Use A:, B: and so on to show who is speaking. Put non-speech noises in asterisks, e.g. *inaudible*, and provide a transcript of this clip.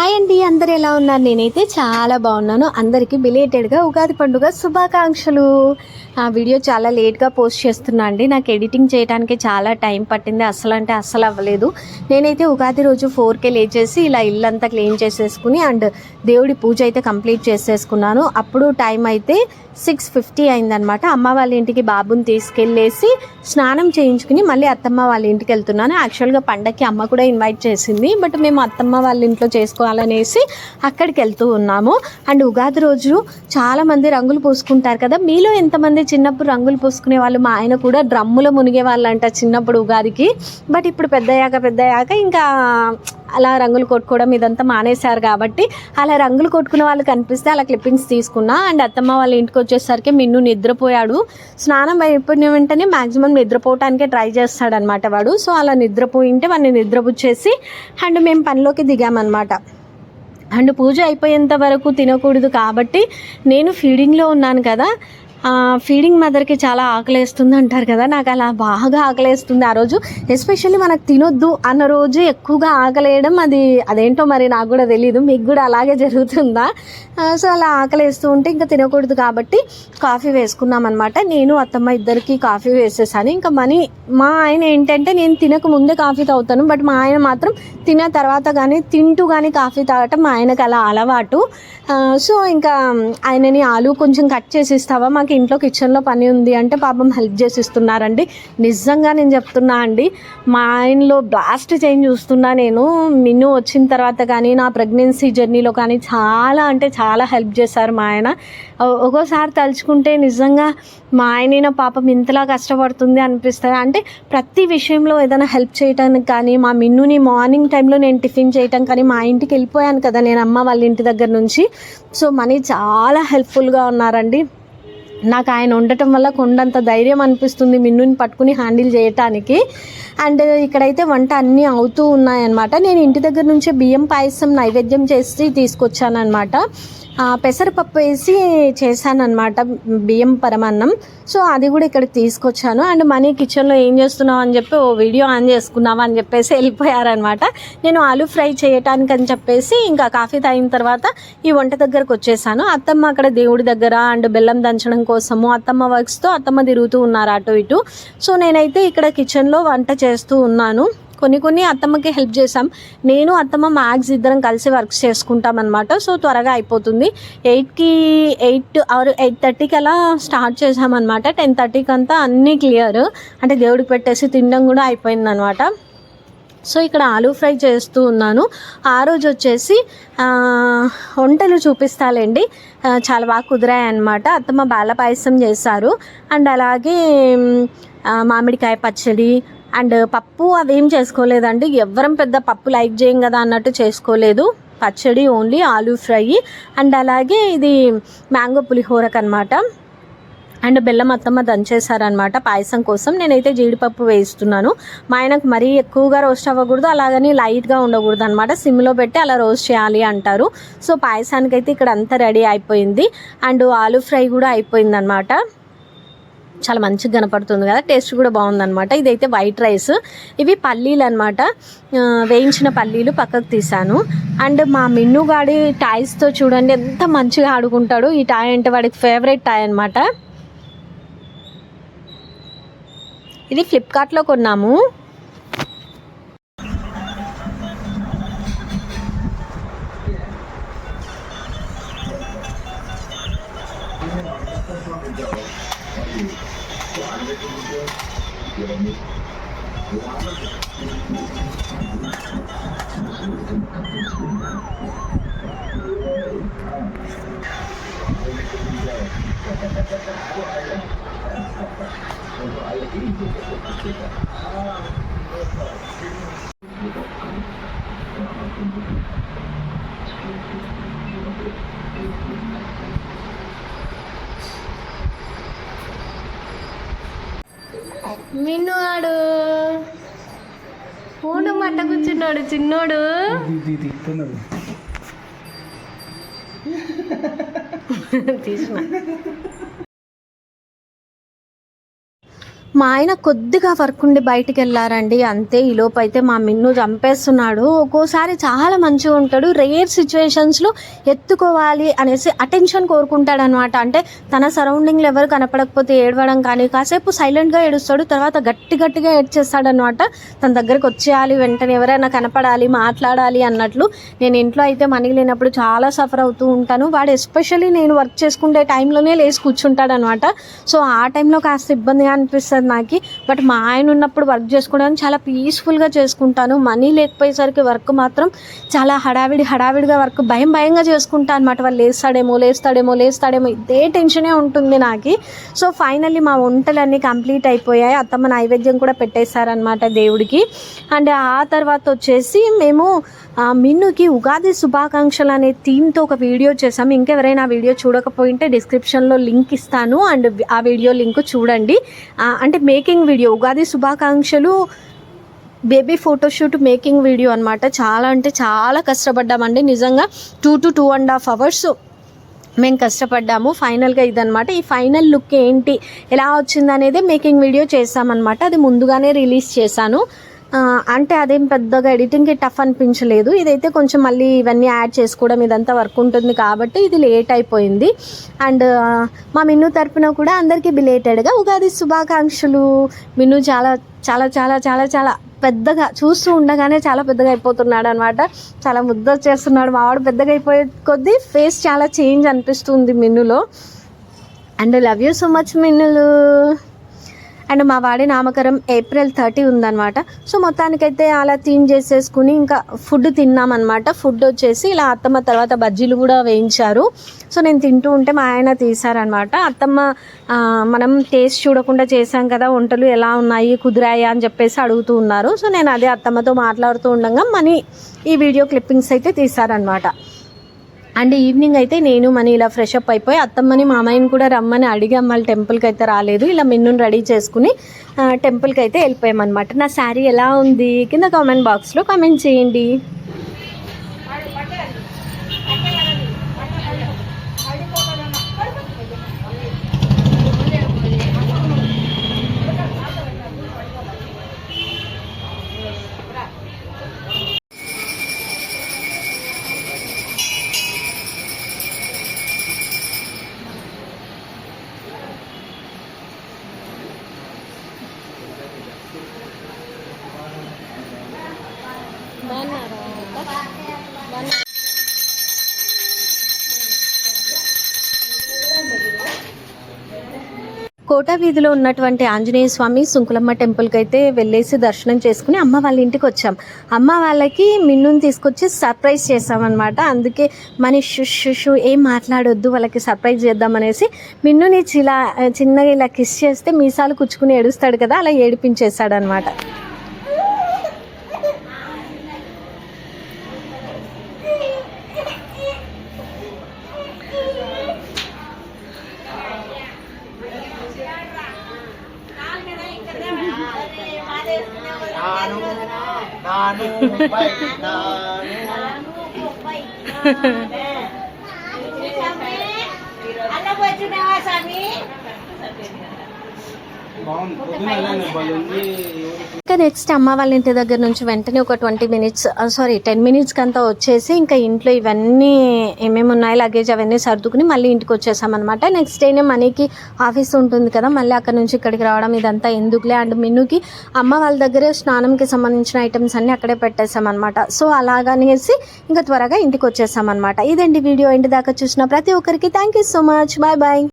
A: Hi అండి అందరు ఎలా ఉన్నారు? నేనైతే చాలా బాగున్నాను. అందరికీ బిలేటెడ్గా ఉగాది పండుగ శుభాకాంక్షలు. ఆ వీడియో చాలా లేట్గా పోస్ట్ చేస్తున్నా అండి. నాకు ఎడిటింగ్ చేయడానికి చాలా టైం పట్టింది. అస్సలు అంటే అస్సలు అవ్వలేదు. నేనైతే ఉగాది రోజు ఫోర్కే లేచేసి ఇలా ఇల్లంతా క్లీన్ చేసేసుకుని అండ్ దేవుడి పూజ అయితే కంప్లీట్ చేసేసుకున్నాను. అప్పుడు టైం అయితే సిక్స్ ఫిఫ్టీ అయిందనమాట అమ్మ వాళ్ళ ఇంటికి బాబుని తీసుకెళ్ళేసి స్నానం చేయించుకుని మళ్ళీ అత్తమ్మ వాళ్ళ ఇంటికి వెళ్తున్నాను. యాక్చువల్గా పండగకి అమ్మ కూడా ఇన్వైట్ చేసింది. బట్ మేము అత్తమ్మ వాళ్ళ ఇంట్లో చేసుకోవాలనేసి అక్కడికి వెళ్తూ ఉన్నాము. అండ్ ఉగాది రోజు చాలామంది రంగులు పోసుకుంటారు కదా. మీలో ఎంతమంది చిన్నప్పుడు రంగులు పోసుకునే వాళ్ళు? మా ఆయన కూడా డ్రమ్ములో మునిగే వాళ్ళంట చిన్నప్పుడు ఉగాదికి. బట్ ఇప్పుడు పెద్దయ్యాక పెద్దయ్యాక ఇంకా అలా రంగులు కొట్టుకోవడం ఇదంతా మానేశారు కాబట్టి అలా రంగులు కొట్టుకునే వాళ్ళు కనిపిస్తే అలా క్లిప్పింగ్స్ తీసుకున్నా. అండ్ అత్తమ్మ వాళ్ళ ఇంటికి వచ్చేసరికి మిన్ను నిద్రపోయాడు. స్నానం అయిపోయిన వెంటనే మ్యాక్సిమం నిద్రపోవటానికే ట్రై చేస్తాడనమాట వాడు. సో అలా నిద్రపోయింటే వాడిని నిద్రపుచ్చేసి అండ్ మేము పనిలోకి దిగామన్నమాట. అండ్ పూజ అయిపోయేంత వరకు తినకూడదు కాబట్టి నేను ఫీడింగ్లో ఉన్నాను కదా. ఫీడింగ్ మదర్కి చాలా ఆకలేస్తుంది అంటారు కదా నాకు అలా బాగా ఆకలేస్తుంది ఆ రోజు. ఎస్పెషల్లీ మనకు తినొద్దు అన్న రోజు ఎక్కువగా ఆకలేయడం అది అదేంటో మరి నాకు కూడా తెలియదు మీకు కూడా అలాగే జరుగుతుందా? సో అలా ఆకలేస్తూ ఉంటే ఇంకా తినకూడదు కాబట్టి కాఫీ వేసుకున్నాం అనమాట నేను అత్తమ్మ ఇద్దరికి కాఫీ వేసేసాను. ఇంకా మనీ మా ఆయన ఏంటంటే నేను తినక ముందే కాఫీ తాగుతాను బట్ మా ఆయన మాత్రం తిన్న తర్వాత కానీ తింటూ కానీ కాఫీ తాగటం మా ఆయనకు అలా అలవాటు. సో ఇంకా ఆయనని ఆలు కొంచెం కట్ చేసి ఇస్తావా? మాకు ఇంట్లో కిచెన్లో పని ఉంది అంటే పాపం హెల్ప్ చేసి ఇస్తున్నారండి నిజంగా నేను చెప్తున్నా అండి మా ఆయనలో బ్లాస్ట్ చేంజ్ చూస్తున్నా నేను. మిన్ను వచ్చిన తర్వాత కానీ నా ప్రెగ్నెన్సీ జర్నీలో కానీ చాలా అంటే చాలా హెల్ప్ చేశారు మా ఆయన. ఒక్కోసారి తలుచుకుంటే నిజంగా మా ఆయన పాపం ఇంతలా కష్టపడుతుంది అనిపిస్తుంది. అంటే ప్రతి విషయంలో ఏదైనా హెల్ప్ చేయడానికి కానీ మా మిన్నుని మార్నింగ్ టైంలో నేను టిఫిన్ చేయటం కానీ మా ఇంటికి వెళ్ళిపోయాను కదా నేను అమ్మ వాళ్ళ ఇంటి దగ్గర నుంచి. సో మనీ చాలా హెల్ప్ఫుల్గా ఉన్నారండి. నాకు ఆయన ఉండటం వల్ల కొండంత ధైర్యం అనిపిస్తుంది మిన్నుని పట్టుకుని హ్యాండిల్ చేయటానికి. అండ్ ఇక్కడైతే వంట అన్నీ అవుతూ ఉన్నాయన్నమాట. నేను ఇంటి దగ్గర నుంచే బియ్యం పాయసం నైవేద్యం చేసి తీసుకొచ్చానమాట పెసరపప్పు వేసి చేశానన్నమాట బియ్యం పరమాన్నం. సో అది కూడా ఇక్కడికి తీసుకొచ్చాను. అండ్ మనీ కిచెన్లో ఏం చేస్తున్నావు అని చెప్పి ఓ వీడియో ఆన్ చేసుకున్నావా అని చెప్పేసి వెళ్ళిపోయారనమాట. నేను ఆలు ఫ్రై చేయటానికి అని చెప్పేసి ఇంకా కాఫీ తాగిన తర్వాత ఈ వంట దగ్గరకు వచ్చేసాను. అత్తమ్మ అక్కడ దేవుడి దగ్గర అండ్ బెల్లం దంచడం కోసము అత్తమ్మ వర్క్స్తో అత్తమ్మ తిరుగుతూ ఉన్నారు అటు ఇటు. సో నేనైతే ఇక్కడ కిచెన్లో వంట చేస్తూ ఉన్నాను. కొన్ని కొన్ని అత్తమ్మకి హెల్ప్ చేసాం నేను అత్తమ్మ మ్యాక్స్ ఇద్దరం కలిసి వర్క్ చేసుకుంటాం అనమాట సో త్వరగా అయిపోతుంది. ఎయిట్కి ఎయిట్ ఆర్ ఎయిట్ థర్టీకి అలా స్టార్ట్ చేసామన్నమాట టెన్ థర్టీకి అంతా అన్నీ క్లియర్. అంటే దేవుడికి పెట్టేసి తినడం కూడా అయిపోయిందనమాట సో ఇక్కడ ఆలూ ఫ్రై చేస్తూ ఉన్నాను. ఆ రోజు వచ్చేసి వంటలు చూపిస్తాలేండి. చాలా బాగా కుదిరాయి అనమాట అత్తమ్మ బాల పాయసం చేశారు. అండ్ అలాగే మామిడికాయ పచ్చడి అండ్ పప్పు అవేం చేసుకోలేదండి. ఎవ్వరం పెద్ద పప్పు లైక్ చేయం కదా అన్నట్టు చేసుకోలేదు. పచ్చడి ఓన్లీ ఆలూ ఫ్రై. అండ్ అలాగే ఇది మ్యాంగో పులిహోరకు అనమాట అండ్ బెల్లం అత్తమ్మ దంచేసారనమాట పాయసం కోసం నేనైతే జీడిపప్పు వేస్తున్నాను మా ఆయనకు మరీ ఎక్కువగా రోస్ట్ అవ్వకూడదు అలాగని లైట్గా ఉండకూడదు అనమాట సిమ్లో పెట్టి అలా రోస్ట్ చేయాలి అంటారు. సో పాయసానికి అయితే ఇక్కడ అంతా రెడీ అయిపోయింది. అండ్ ఆలూ ఫ్రై కూడా అయిపోయింది అనమాట చాలా మంచిగా కనపడుతుంది కదా టేస్ట్ కూడా బాగుందనమాట ఇదైతే వైట్ రైస్. ఇవి పల్లీలు అనమాట వేయించిన పల్లీలు పక్కకు తీసాను అండ్ మా మిన్నుగాడి టాయ్స్తో చూడండి ఎంత మంచిగా ఆడుకుంటాడు. ఈ టాయ్ అంటే వాడికి ఫేవరెట్ టాయ్ అనమాట ఇది ఫ్లిప్కార్ట్లో కొన్నాము. మిన్నుగాడు ఫోన్ మట్ట కూర్చున్నాడు చిన్నోడు *laughs* తీసిన మా ఆయన కొద్దిగా వర్క్ ఉండి బయటికి వెళ్ళారండి అంతే ఈ అయితే మా మిన్ను చంపేస్తున్నాడు. ఒక్కోసారి చాలా మంచిగా ఉంటాడు. రేర్ సిచ్యువేషన్స్లో ఎత్తుకోవాలి అనేసి అటెన్షన్ కోరుకుంటాడు అనమాట అంటే తన సరౌండింగ్లో ఎవరు కనపడకపోతే ఏడవడం కానీ కాసేపు సైలెంట్గా ఏడుస్తాడు తర్వాత గట్టి గట్టిగా ఏడ్చేస్తాడనమాట. తన దగ్గరికి వచ్చేయాలి వెంటనే ఎవరైనా కనపడాలి మాట్లాడాలి అన్నట్లు. నేను ఇంట్లో అయితే మనీ లేనప్పుడు చాలా సఫర్ అవుతూ ఉంటాను. వాడు ఎస్పెషల్లీ నేను వర్క్ చేసుకునే టైంలోనే లేచి కూర్చుంటాడు అనమాట సో ఆ టైంలో కాస్త ఇబ్బందిగా అనిపిస్తుంది. నాకు. బట్ మా ఆయన ఉన్నప్పుడు వర్క్ చేసుకోవడానికి చాలా పీస్ఫుల్గా చేసుకుంటాను. మనీ లేకపోయేసరికి వర్క్ మాత్రం చాలా హడావిడి హడావిడిగా వర్క్ భయం భయంగా చేసుకుంటాను అనమాట వాళ్ళు లేస్తాడేమో లేస్తాడేమో లేస్తాడేమో. ఇదే టెన్షనే ఉంటుంది నాకు. సో ఫైనల్లీ మా వంటలన్నీ కంప్లీట్ అయిపోయాయి. అత్తమ్మ నైవేద్యం కూడా పెట్టేశారనమాట దేవుడికి. అండ్ ఆ తర్వాత వచ్చేసి మేము మిన్నుకి ఉగాది శుభాకాంక్షలు అనే థీమ్తో ఒక వీడియో చేసాం ఇంకెవరైనా వీడియో చూడకపోయింటే డిస్క్రిప్షన్లో లింక్ ఇస్తాను. అండ్ ఆ వీడియో లింక్ చూడండి. అంటే అంటే మేకింగ్ వీడియో ఉగాది శుభాకాంక్షలు బేబీ ఫోటోషూట్ మేకింగ్ వీడియో అనమాట చాలా అంటే చాలా కష్టపడ్డామండి. నిజంగా two to two and half hours మేము కష్టపడ్డాము. ఫైనల్గా ఇదనమాట ఈ ఫైనల్ లుక్ ఏంటి ఎలా వచ్చింది అనేది మేకింగ్ వీడియో చేసామన్నమాట అది ముందుగానే రిలీజ్ చేశాను. అంటే అదేం పెద్దగా ఎడిటింగ్కి టఫ్ అనిపించలేదు. ఇదైతే కొంచెం మళ్ళీ ఇవన్నీ యాడ్ చేసుకోవడం ఇదంతా వర్క్ ఉంటుంది కాబట్టి ఇది లేట్ అయిపోయింది. అండ్ మా మిన్ను తరపున కూడా అందరికీ బిలేటెడ్గా ఉగాది శుభాకాంక్షలు. మిన్ను చాలా చాలా చాలా చాలా చాలా పెద్దగా చూస్తూ ఉండగానే చాలా పెద్దగా అయిపోతున్నాడు అనమాట చాలా ముద్ద చేస్తున్నాడు. మావాడు పెద్దగా అయిపోయే కొద్దీ ఫేస్ చాలా చేంజ్ అనిపిస్తుంది మిన్నులో. And love you so much మిన్నులు. And మా వాడి నామకరం ఏప్రిల్ థర్టీ ఉందన్నమాట. సో మొత్తానికైతే అలా థీమ్ చేసేసుకుని ఇంకా ఫుడ్ తిన్నామన్నమాట. ఫుడ్ వచ్చేసి ఇలా అత్తమ్మ తర్వాత బజ్జీలు కూడా వేయించారు. సో నేను తింటూ ఉంటే మా ఆయన తీశారనమాట అత్తమ్మ మనం టేస్ట్ చూడకుండా చేశాం కదా వంటలు ఎలా ఉన్నాయి కుదిరాయా అని చెప్పేసి అడుగుతూ ఉన్నారు. సో నేను అదే అత్తమ్మతో మాట్లాడుతూ ఉండగా మనీ ఈ వీడియో క్లిప్పింగ్స్ అయితే తీశారనమాట అండ్ ఈవినింగ్ అయితే నేను మనీ ఇలా ఫ్రెష్ అప్ అయిపోయి అత్తమ్మని మామయ్యని కూడా రమ్మని అడిగాం మళ్ళీ టెంపుల్కి అయితే రాలేదు. ఇలా మిన్నుని రెడీ చేసుకుని టెంపుల్కి అయితే వెళ్ళిపోయామన్నమాట. నా శారీ ఎలా ఉంది? కింద కామెంట్ బాక్స్లో కామెంట్ చేయండి. కోట వీధిలో ఉన్నటువంటి ఆంజనేయ స్వామి సుంకులమ్మ టెంపుల్కి అయితే వెళ్ళేసి దర్శనం చేసుకుని అమ్మ వాళ్ళ ఇంటికి వచ్చాం. అమ్మ వాళ్ళకి మిన్నుని తీసుకొచ్చి సర్ప్రైజ్ చేసామన్నమాట అందుకే మన షు ఏం మాట్లాడొద్దు వాళ్ళకి సర్ప్రైజ్ చేద్దామనేసి మిన్నుని ఇలా చిన్నగా ఇలా కిస్ చేస్తే మీసాలు కుచ్చుకుని ఏడుస్తాడు కదా అలా ఏడిపించేశాడనమాట
B: నాను పై నాను
A: ఇంకా నెక్స్ట్ అమ్మ వాళ్ళ ఇంటి దగ్గర నుంచి వెంటనే ఒక ట్వంటీ మినిట్స్ సారీ టెన్ మినిట్స్కి అంతా వచ్చేసి ఇంకా ఇంట్లో ఇవన్నీ ఏమేమి ఉన్నాయి లగేజ్ అవన్నీ సర్దుకుని మళ్ళీ ఇంటికి వచ్చేసామన్నమాట నెక్స్ట్ డేనే మనీకి ఆఫీస్ ఉంటుంది కదా మళ్ళీ అక్కడ నుంచి ఇక్కడికి రావడం ఇదంతా ఎందుకులే? అండ్ మిన్నుకి అమ్మ వాళ్ళ దగ్గరే స్నానంకి సంబంధించిన ఐటమ్స్ అన్నీ అక్కడే పెట్టేసామన్నమాట సో అలాగనేసి ఇంకా త్వరగా ఇంటికి వచ్చేసామన్నమాట ఇదండి వీడియో. ఇంటి దాకా చూసిన ప్రతి ఒక్కరికి thank you so much bye bye